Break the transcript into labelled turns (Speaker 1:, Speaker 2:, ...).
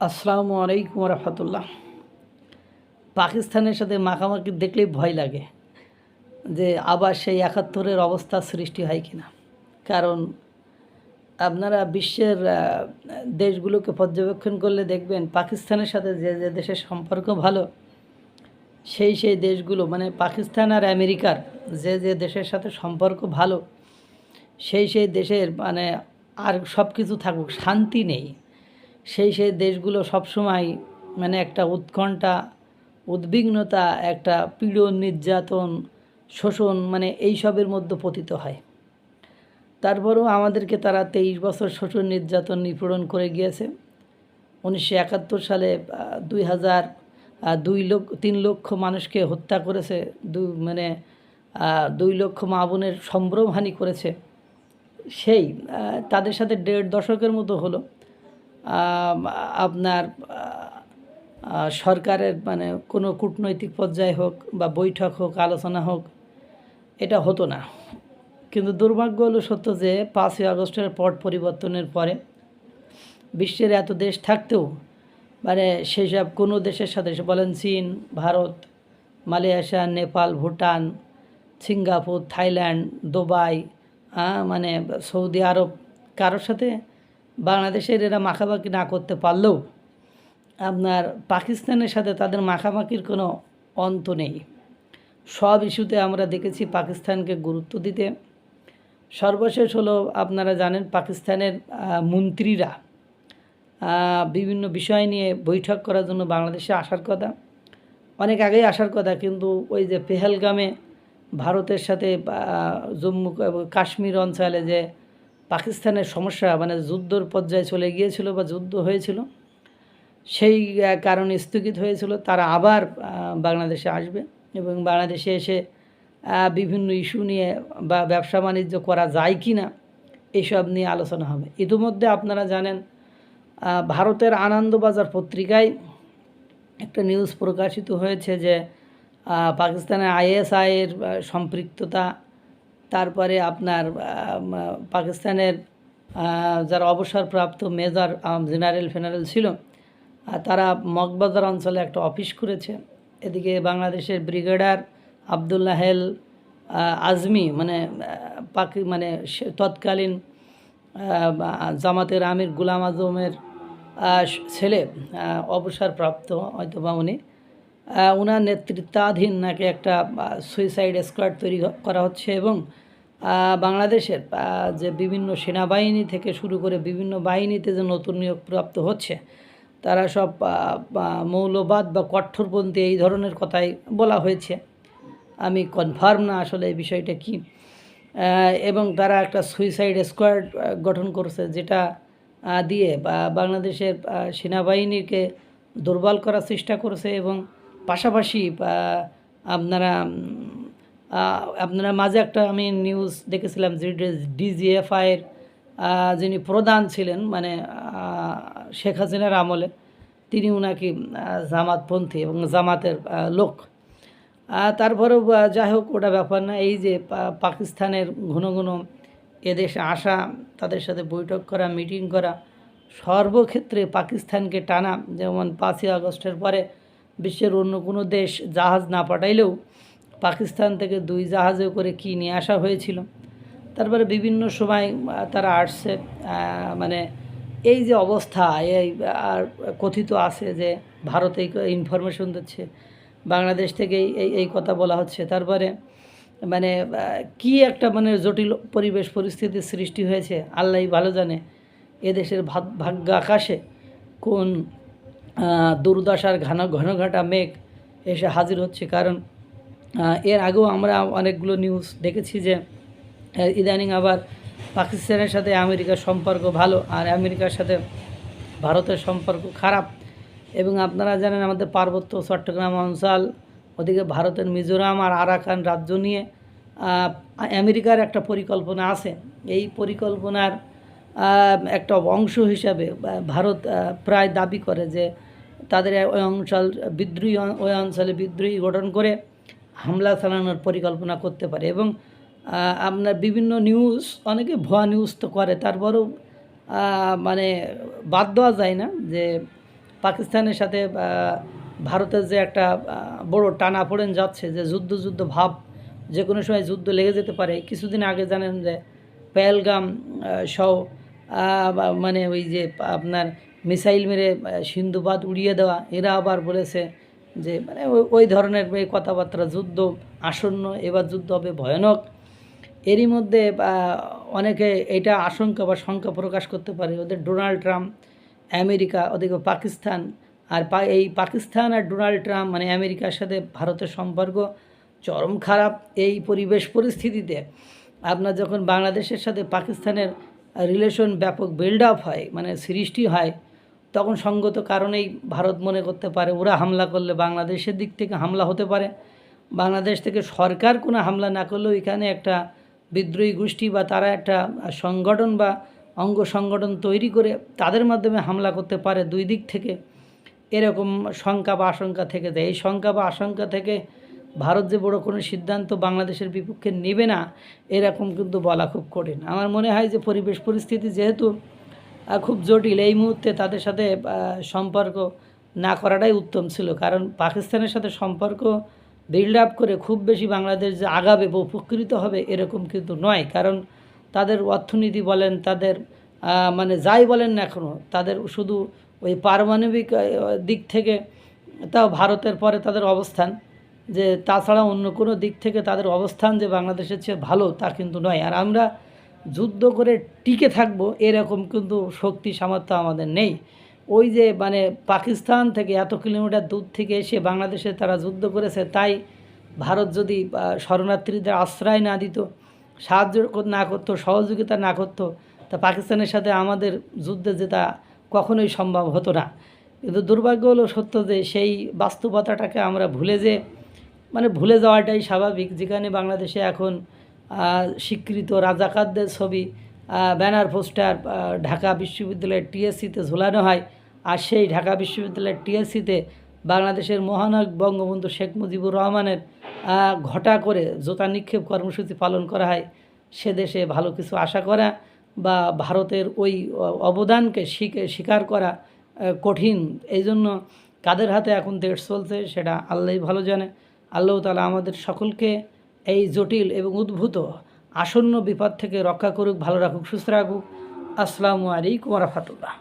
Speaker 1: আসসালামু আলাইকুম রহমতুল্লাহ পাকিস্তানের সাথে মাখামাখি দেখলেই ভয় লাগে যে আবার সেই একাত্তরের অবস্থা সৃষ্টি হয় কিনা। কারণ আপনারা বিশ্বের দেশগুলোকে পর্যবেক্ষণ করলে দেখবেন পাকিস্তানের সাথে যে যে দেশের সম্পর্ক ভালো, সেই সেই দেশগুলো মানে পাকিস্তান আর আমেরিকার যে যে দেশের সাথে সম্পর্ক ভালো, সেই সেই দেশের মানে আর সব কিছু থাকুক, শান্তি নেই। সেই সেই দেশগুলো সবসময় মানে একটা উৎকণ্ঠা, উদ্বিগ্নতা, একটা পীড়ন, নির্যাতন, শোষণ মানে এইসবের মধ্যে পতিত হয়। তারপরেও আমাদেরকে তারা তেইশ বছর শোষণ, নির্যাতন, নিপীড়ন করে গিয়েছে। উনিশশো একাত্তর সালে দুই হাজার দুই লক্ষ তিন লক্ষ মানুষকে হত্যা করেছে। দুই মানে দুই লক্ষ মা বোনের সম্ভ্রমহানি করেছে। সেই তাদের সাথে দেড় দশকের মতো হলো। আপনার সরকারের মানে কোনো কূটনৈতিক পর্যায়ে হোক বা বৈঠক হোক, আলোচনা হোক, এটা হতো না। কিন্তু দুর্ভাগ্য হলো সত্য যে পাঁচই আগস্টের পট পরিবর্তনের পরে বিশ্বের এত দেশ থাকতেও মানে সেসব কোনো দেশের সাথে বলেন চীন, Bharat, Malaysia, Nepal, Bhutan, Singapore, Thailand, Dubai মানে সৌদি আরব, কারোর সাথে বাংলাদেশের এরা মাখামাখি না করতে পারলেও আপনার পাকিস্তানের সাথে তাদের মাখামাখির কোনো অন্ত নেই। সব ইস্যুতে আমরা দেখেছি পাকিস্তানকে গুরুত্ব দিতে। সর্বশেষ হলো আপনারা জানেন পাকিস্তানের মন্ত্রীরা বিভিন্ন বিষয় নিয়ে বৈঠক করার জন্য বাংলাদেশে আসার কথা। অনেক আগেই আসার কথা, কিন্তু ওই যে পেহেলগামে ভারতের সাথে জম্মু কাশ্মীর অঞ্চলে যে পাকিস্তানের সমস্যা মানে যুদ্ধর পর্যায়ে চলে গিয়েছিল বা যুদ্ধ হয়েছিল, সেই কারণে স্থগিত হয়েছিল। তারা আবার বাংলাদেশে আসবে এবং বাংলাদেশে এসে বিভিন্ন ইস্যু নিয়ে বা ব্যবসা বাণিজ্য করা যায় কি না এইসব নিয়ে আলোচনা হবে। ইতিমধ্যে আপনারা জানেন ভারতের আনন্দবাজার পত্রিকায় একটা নিউজ প্রকাশিত হয়েছে যে পাকিস্তানের আইএসআইয়ের সম্পৃক্ততা তারপরে আপনার পাকিস্তানের যারা অবসরপ্রাপ্ত মেজর জেনারেল ফেনারেল ছিল তারা মগবাজার অঞ্চলে একটা অফিস করেছে। এদিকে বাংলাদেশের ব্রিগেডার আবদুল্লাহ হেল আজমি মানে পাকি মানে তৎকালীন জামাতের আমির গুলাম আজমের ছেলে অবসরপ্রাপ্ত হয়তো বা উনি। ওনার নেতৃত্বাধীন নাকি একটা সুইসাইড স্কোয়াড তৈরি করা হচ্ছে এবং বাংলাদেশের যে বিভিন্ন সেনাবাহিনী থেকে শুরু করে বিভিন্ন বাহিনীতে যে নতুন নিয়োগ প্রাপ্ত হচ্ছে, তারা সব মৌলবাদ বা কঠোরপন্থী এই ধরনের কথাই বলা হয়েছে। আমি কনফার্ম না আসলে এই বিষয়টা কি। এবং তারা একটা সুইসাইড স্কোয়াড গঠন করছে যেটা দিয়ে বাংলাদেশের সেনাবাহিনীকে দুর্বল করার চেষ্টা করছে এবং পাশাপাশি আপনারা আপনারা মাঝে একটা আমি নিউজ দেখেছিলাম যে ডিজিএফআইয়ের যিনি প্রধান ছিলেন মানে শেখ হাসিনার আমলে তিনি আহ, জামাতপন্থী এবং জামাতের লোক। তারপরেও যাই হোক ওটা ব্যাপার না এই যে পাকিস্তানের ঘন ঘন এদেশে আসা তাদের সাথে বৈঠক করা মিটিং করা সর্বক্ষেত্রে পাকিস্তানকে টানা যেমন পাঁচই আগস্টের পরে বিশ্বের অন্য কোনো দেশ জাহাজ না পাঠাইলেও পাকিস্তান থেকে দুই জাহাজে করে কি নিয়ে আসা হয়েছিল। তারপরে বিভিন্ন সময় তারা আসছে মানে এই যে অবস্থা, এই আর কথিত আছে যে ভারত এই ইনফরমেশন দিচ্ছে, বাংলাদেশ থেকে এই- এই কথা বলা হচ্ছে। তারপরে মানে কি একটা মানে জটিল পরিবেশ পরিস্থিতির সৃষ্টি হয়েছে আল্লাহ ভালো জানে এদেশের ভাগ, ভাগ্য আকাশে কোন দুর্দশার ঘন ঘনঘাটা মেঘ এসে হাজির হচ্ছে। কারণ এর আগেও আমরা অনেকগুলো নিউজ দেখেছি যে ইদানিং আবার পাকিস্তানের সাথে আমেরিকার সম্পর্ক ভালো আর আমেরিকার সাথে ভারতের সম্পর্ক খারাপ। এবং আপনারা জানেন আমাদের পার্বত্য চট্টগ্রাম অঞ্চল, ওদিকে ভারতের মিজোরাম আর আরাকান রাজ্য নিয়ে আমেরিকার একটা পরিকল্পনা আছে। এই পরিকল্পনার একটা অংশ হিসাবে ভারত প্রায় দাবি করে যে তাদের ওই অঞ্চল বিদ্রোহী ওই অঞ্চলে বিদ্রোহী গঠন করে হামলা চালানোর পরিকল্পনা করতে পারে এবং আপনার বিভিন্ন নিউজ, অনেকে ভুয়া নিউজ তো করে, তারপরেও মানে বাদ দেওয়া যায় না যে পাকিস্তানের সাথে ভারতের যে একটা বড় টানাপোড়েন যাচ্ছে, যে যুদ্ধ যুদ্ধ ভাব যে কোনো সময় যুদ্ধ লেগে যেতে পারে। কিছুদিন আগে জানেন যে পেহেলগাম সহ মানে ওই যে আপনার মিসাইল মেরে সিন্ধুবাদ উড়িয়ে দেওয়া, এরা আবার বলেছে যে মানে ওই- ধরনের এই কথাবার্তা, যুদ্ধ আসন্ন, এবার যুদ্ধ হবে ভয়ানক। এরই মধ্যে অনেকে এটা আশঙ্কা বা শঙ্কা প্রকাশ করতে পারে, ওদের ডোনাল্ড ট্রাম্প, আমেরিকা, ওদিকে পাকিস্তান, আর এই পাকিস্তান আর ডোনাল্ড ট্রাম্প মানে আমেরিকার সাথে ভারতের সম্পর্ক চরম খারাপ এই পরিবেশ পরিস্থিতিতে। আপনার যখন বাংলাদেশের সাথে পাকিস্তানের রিলেশন ব্যাপক বিল্ড আপ হয় মানে সৃষ্টি হয় তখন সঙ্গত কারণেই ভারত মনে করতে পারে ওরা হামলা করলে বাংলাদেশের দিক থেকে হামলা হতে পারে। বাংলাদেশ থেকে সরকার কোনো হামলা না করলেও এখানে একটা বিদ্রোহী গোষ্ঠী বা তারা একটা সংগঠন বা অঙ্গ সংগঠন তৈরি করে তাদের মাধ্যমে হামলা করতে পারে দুই দিক থেকে। এরকম শঙ্কা বা আশঙ্কা থেকে যায়। এই শঙ্কা বা আশঙ্কা থেকে ভারত যে বড় কোনো সিদ্ধান্ত বাংলাদেশের বিপক্ষে নেবে না, এরকম কিন্তু বলা খুব কঠিন। আমার মনে হয় যে পরিবেশ পরিস্থিতি যেহেতু খুব জটিল। এই মুহূর্তে তাদের সাথে সম্পর্ক না করাটাই উত্তম ছিল। কারণ পাকিস্তানের সাথে সম্পর্ক বিল্ড আপ করে খুব বেশি বাংলাদেশ যে আগাবে বা উপকৃত হবে এরকম কিন্তু নয়। কারণ তাদের অর্থনীতি বলেন, তাদের মানে যাই বলেন না এখনও তাদের শুধু ওই পারমাণবিক দিক থেকে তাও ভারতের পরে তাদের অবস্থান। যে তাছাড়া অন্য কোনো দিক থেকে তাদের অবস্থান যে বাংলাদেশের চেয়ে ভালো তা কিন্তু নয়। আর আমরা যুদ্ধ করে টিকে থাকব, এরকম কিন্তু শক্তি সামর্থ্য আমাদের নেই। ওই যে মানে পাকিস্তান থেকে এত কিলোমিটার দূর থেকে এসে বাংলাদেশে তারা যুদ্ধ করেছে, তাই ভারত যদি শরণার্থীদের আশ্রয় না দিত, সাহায্য না করতো, সহযোগিতা না করতো, তা পাকিস্তানের সাথে আমাদের যুদ্ধে যেটা কখনোই সম্ভব হতো না। কিন্তু দুর্ভাগ্য হলো সত্য যে সেই বাস্তবতাটাকে আমরা ভুলে যে মানে ভুলে যাওয়াটাই স্বাভাবিক। যেখানে বাংলাদেশে এখন স্বীকৃত রাজাকারদের ছবি ব্যানার, পোস্টার ঢাকা বিশ্ববিদ্যালয়ের টিএসসিতে ঝোলানো হয়। আর সেই ঢাকা বিশ্ববিদ্যালয়ের টিএসসিতে বাংলাদেশের মহানায়ক বঙ্গবন্ধু শেখ মুজিবুর রহমানের ঘটা করে জোতা নিক্ষেপ কর্মসূচি পালন করা হয়। সে দেশে ভালো কিছু আশা করা বা ভারতের ওই অবদানকে স্বীক- স্বীকার করা কঠিন। এই জন্য কাদের হাতে এখন দেশ চলছে সেটা আল্লাহই ভালো জানে। আল্লাহ তালা আমাদের সকলকে এই জটিল এবং উদ্ভূত আসন্ন বিপদ থেকে রক্ষা করুক, ভালো রাখুক, সুস্থ রাখুক। আসসালামু আলাইকুম রহমতুল্লাহ।